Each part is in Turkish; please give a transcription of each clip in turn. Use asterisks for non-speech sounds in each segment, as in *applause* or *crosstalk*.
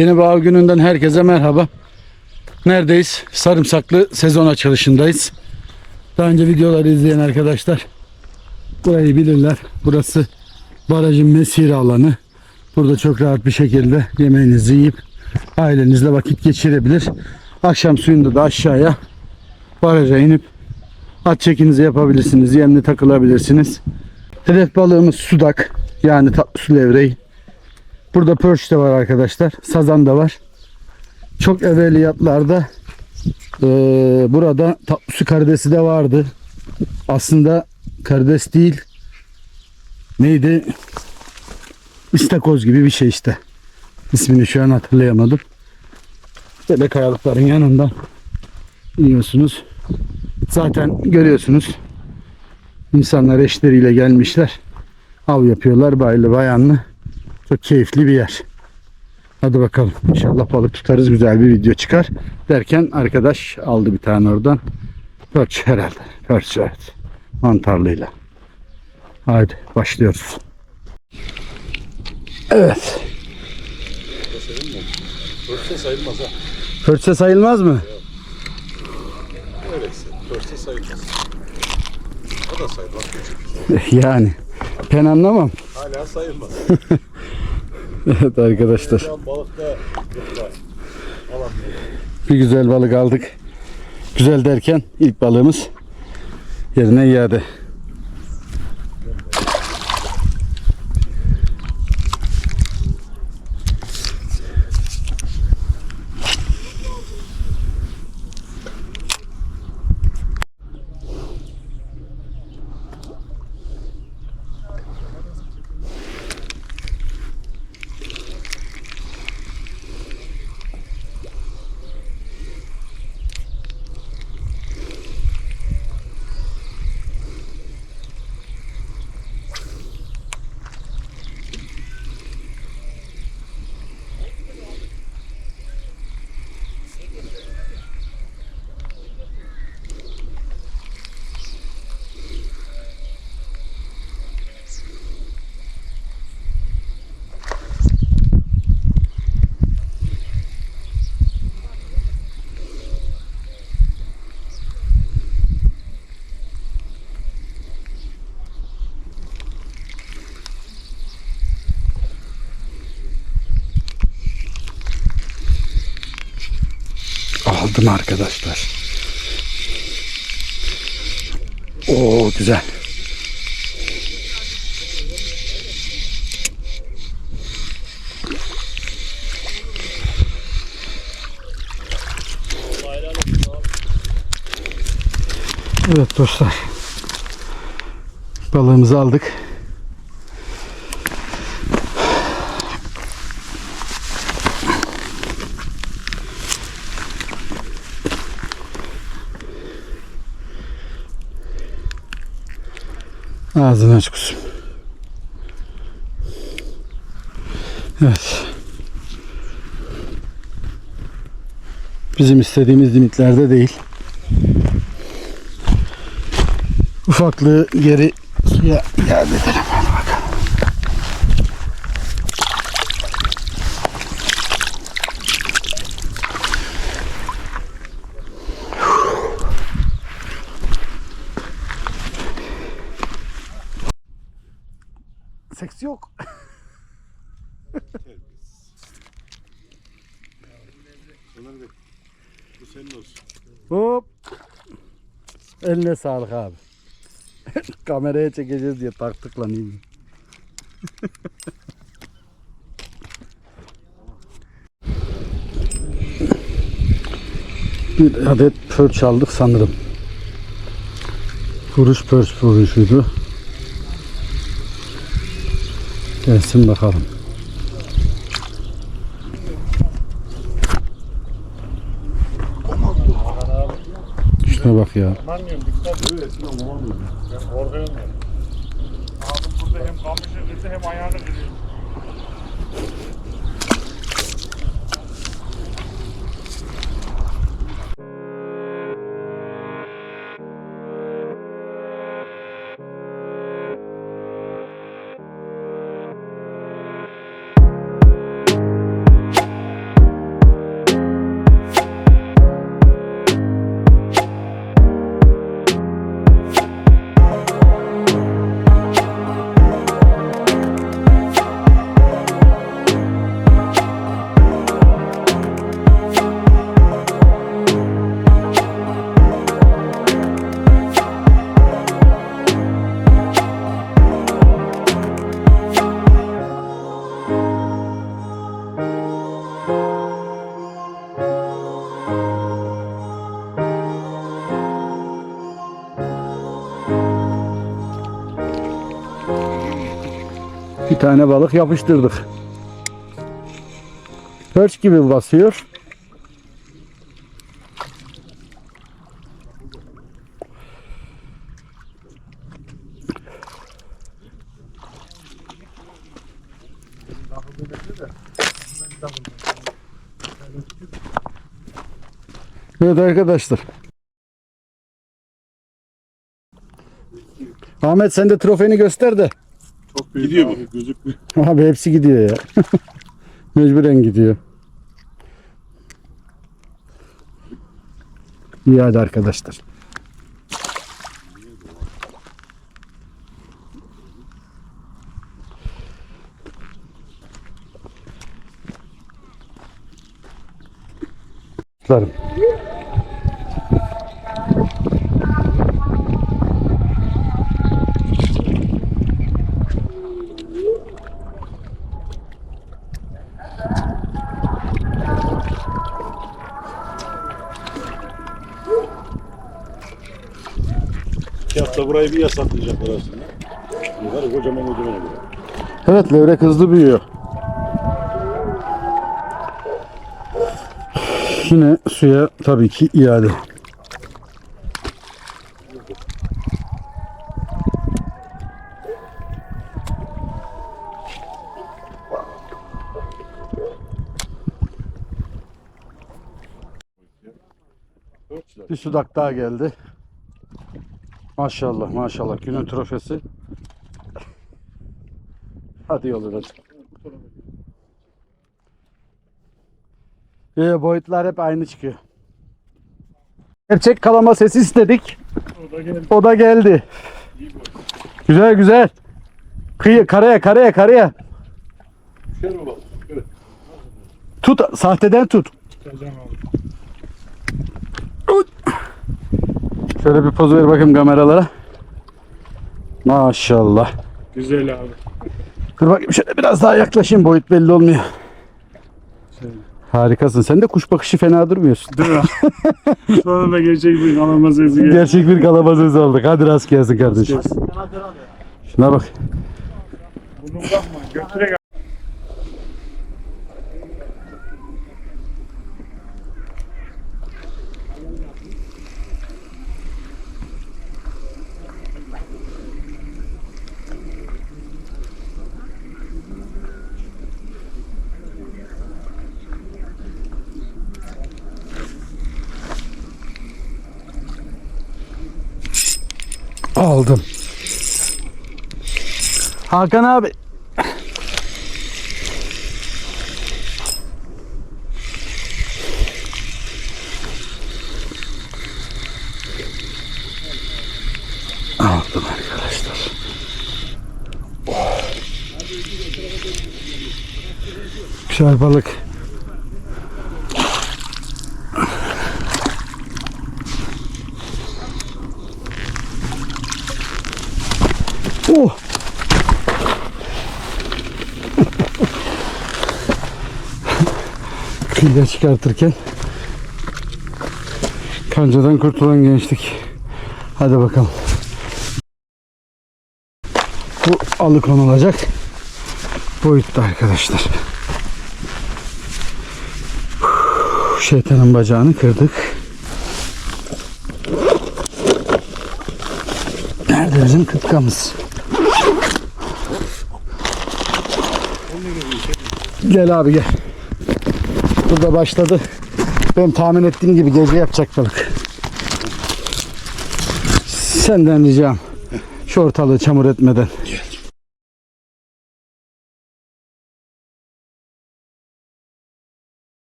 Yeni av gününden herkese merhaba. Neredeyiz? Sarımsaklı sezon açılışındayız. Daha önce videoları izleyen arkadaşlar burayı bilirler. Burası barajın mesire alanı. Burada çok rahat bir şekilde yemeğinizi yiyip ailenizle vakit geçirebilir. Akşam suyunda da aşağıya baraja inip at çekinizi yapabilirsiniz. Yemli takılabilirsiniz. Hedef balığımız sudak yani tatlı su levreği. Burada pörç de var arkadaşlar. Sazan da var. Çok evveliyatlarda eee, burada tatlı su karidesi de vardı. Aslında karides değil. Neydi? İstakoz gibi bir şey işte. İsmini şu an hatırlayamadım. Böyle kayalıkların yanından iniyorsunuz. Zaten görüyorsunuz. İnsanlar eşleriyle gelmişler. Av yapıyorlar baylı bayanlı. Çok keyifli bir yer. Hadi bakalım. İnşallah balık tutarız. Güzel bir video çıkar. Derken arkadaş aldı bir tane oradan. Perch herhalde. Perch evet. Mantarlıyla. Haydi başlıyoruz. Evet.Örse sayılmaz ha. Perch'e sayılmaz mı? Öyleyse. Örse sayılmaz. O da sayılmaz. Yani. Ben anlamam. Hala sayılmaz. *laughs* Evet arkadaşlar. Bir güzel balık aldık. Güzel derken ilk balığımız yerine iade. Aldım arkadaşlar. Oo güzel. Evet dostlar. Balığımızı aldık. Ağzını aç kuzum. Evet. Bizim istediğimiz limitlerde değil. Ufaklığı geri suya iade edelim. Hadi bakalım. Eline sağlık abi. *laughs* Kameraya çekeceğiz diye taktık lan *laughs* iyi? Bir adet pörç aldık sanırım. Vuruş pörç vuruşuydu. Gelsin bakalım. Şuna bak ya. Anlamıyorum dikkat et. Ben korkuyorum ya. Abi burada hem kamışı kırdı hem ayağını kırıyor. Tane balık yapıştırdık. Perch gibi basıyor. Evet arkadaşlar. Ahmet sen de trofeni göster de. Çok büyük Gidiyor abi, Gözükmüyor. Abi hepsi gidiyor ya. *laughs* Mecburen gidiyor. İyi hadi arkadaşlar. Dostlarım. Burayı bir yasaklayacaklar aslında. Yukarı kocaman kocaman oluyor. Evet levrek hızlı büyüyor. Yine suya tabii ki iade. Bir sudak daha geldi. Maşallah maşallah günün trofesi. Hadi yoluna. Ee, boyutlar hep aynı çıkıyor. Gerçek kalama sesi istedik. O da geldi. O da geldi. Güzel güzel. Kıyı, karaya karaya karaya. Tut sahteden tut. Tutacağım abi. Şöyle bir poz ver bakayım kameralara. Maşallah. Güzel abi. Dur bakayım şöyle biraz daha yaklaşayım boyut belli olmuyor. Şey. Harikasın. Sen de kuş bakışı fena durmuyorsun. Değil mi? *laughs* Sonunda gerçek bir kalama sesi geldi. Gerçek bir kalabaz sesi aldık. Hadi rast gelsin kardeşim. Şuna bak. Bunu bırakma. Götürek Aldım. Hakan abi. Aldım arkadaşlar. Güzel balık. Oh. Kıyıda çıkartırken kancadan kurtulan gençlik. Hadi bakalım. Bu alıkonulacak boyutta arkadaşlar. Şeytanın bacağını kırdık. Nerede bizim kıtkamız? Gel abi gel. Burada başladı. Ben tahmin ettiğim gibi gece yapacak balık. Senden ricam. Şu ortalığı çamur etmeden.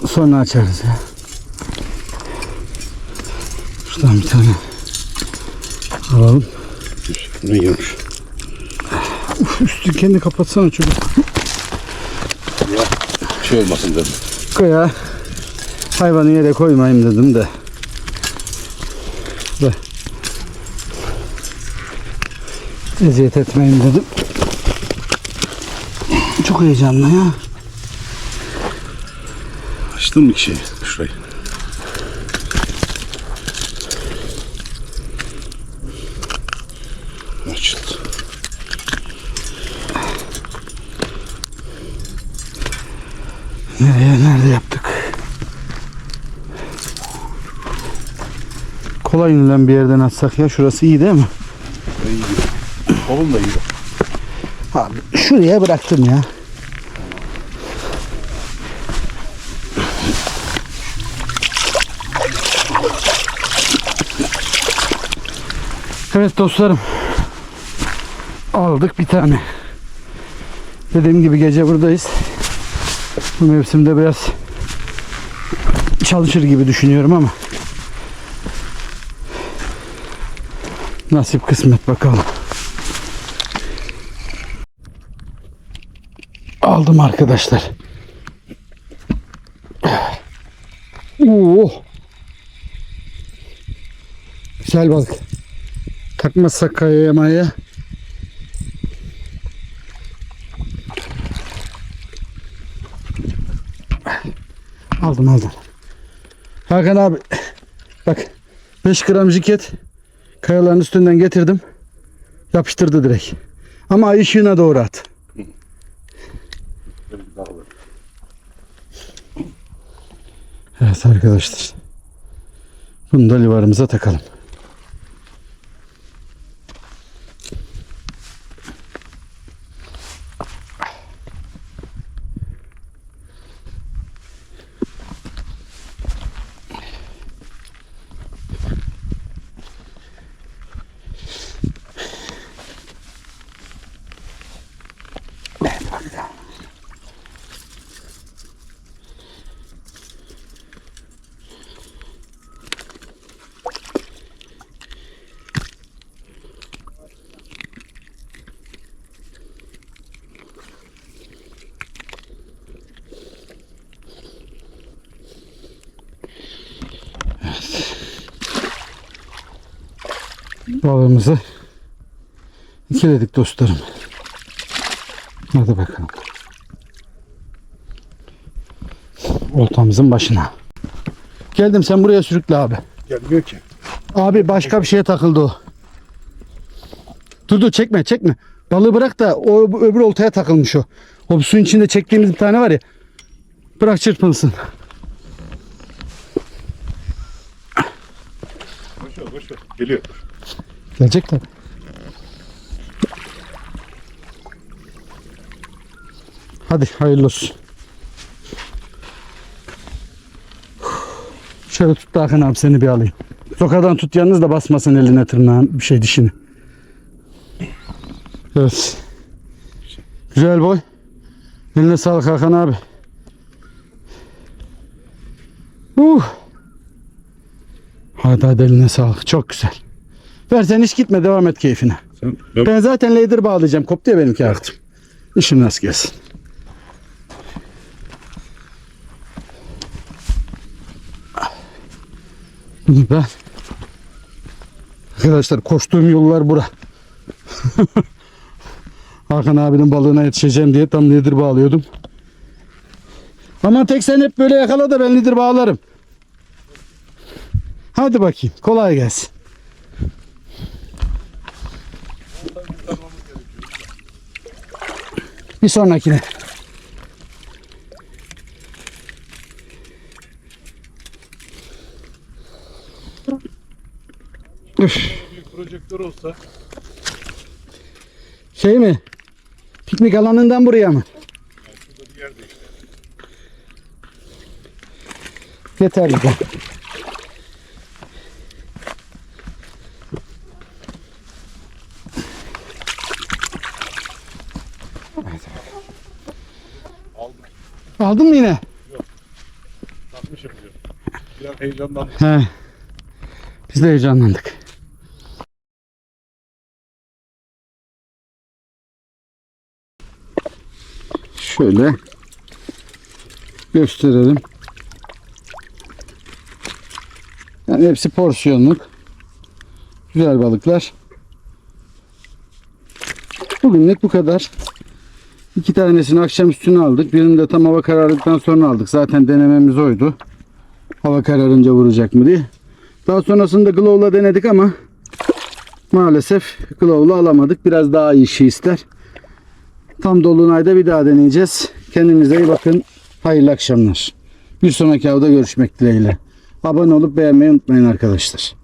Sonra açarız ya. Şuradan bir tane alalım. Ne yiyormuş? Üstü kendi kapatsana çocuk. Şey olmasın dedim. Koya hayvanı yere koymayayım dedim de. Ve eziyet etmeyeyim dedim. Çok heyecanlı ya. Açtın mı ki şeyi? Şurayı. Açıldı. Nereye nerede yaptık? Kolay inilen bir yerden atsak ya. Şurası iyi değil mi? İyi. Kolun da iyi. Abi şuraya bıraktım ya. Evet dostlarım. Aldık bir tane. Dediğim gibi gece buradayız. Bu mevsimde biraz çalışır gibi düşünüyorum ama nasip kısmet bakalım. Aldım arkadaşlar. Oo. Güzel balık. Takmazsak kayaya maya. Aldım aldım. Hakan abi bak 5 gram jiket kayaların üstünden getirdim. Yapıştırdı direkt. Ama ay ışığına doğru at. Evet arkadaşlar. Bunu da livarımıza takalım. Balığımızı ikiledik dostlarım. Hadi bakalım. Oltamızın başına. Geldim sen buraya sürükle abi. Gelmiyor ki. Abi başka bir şeye takıldı o. Dur dur çekme çekme. Balığı bırak da o öbür oltaya takılmış o. O suyun içinde çektiğimiz bir tane var ya. Bırak çırpınsın. Boş ver boş ver. Geliyor. Gelecek tabii. Hadi hayırlı olsun. Şöyle tut da Hakan abi seni bir alayım. Sokadan tut yalnız da basmasın eline tırnağın bir şey dişini. Evet. Güzel boy. Eline sağlık Hakan abi. Uh. Hadi hadi eline sağlık. Çok güzel. Ver sen hiç gitme devam et keyfine. Sen, ben, Ben zaten lader bağlayacağım. Koptu ya benimki artık. İşim nasıl gelsin. Ben Arkadaşlar koştuğum yollar bura. *laughs* Hakan abinin balığına yetişeceğim diye tam lider bağlıyordum. Ama tek sen hep böyle yakala da ben lider bağlarım. Hadi bakayım. Kolay gelsin. Bir sonrakine. Üf, projektör olsa şey mi? Piknik alanından buraya mı? şurada bir de. Aldım. Aldın mı yine? Takmışım diyor. Biraz heyecandan He. Biz de heyecanlandık. Şöyle gösterelim. Yani hepsi porsiyonluk. Güzel balıklar. Bugünlük bu kadar. İki tanesini akşam üstüne aldık. Birini de tam hava karardıktan sonra aldık. Zaten denememiz oydu. Hava kararınca vuracak mı diye. Daha sonrasında Glow'la denedik ama maalesef Glow'la alamadık. Biraz daha iyi işi ister. Tam dolunayda bir daha deneyeceğiz. Kendinize iyi bakın. Hayırlı akşamlar. Bir sonraki avda görüşmek dileğiyle. Abone olup beğenmeyi unutmayın arkadaşlar.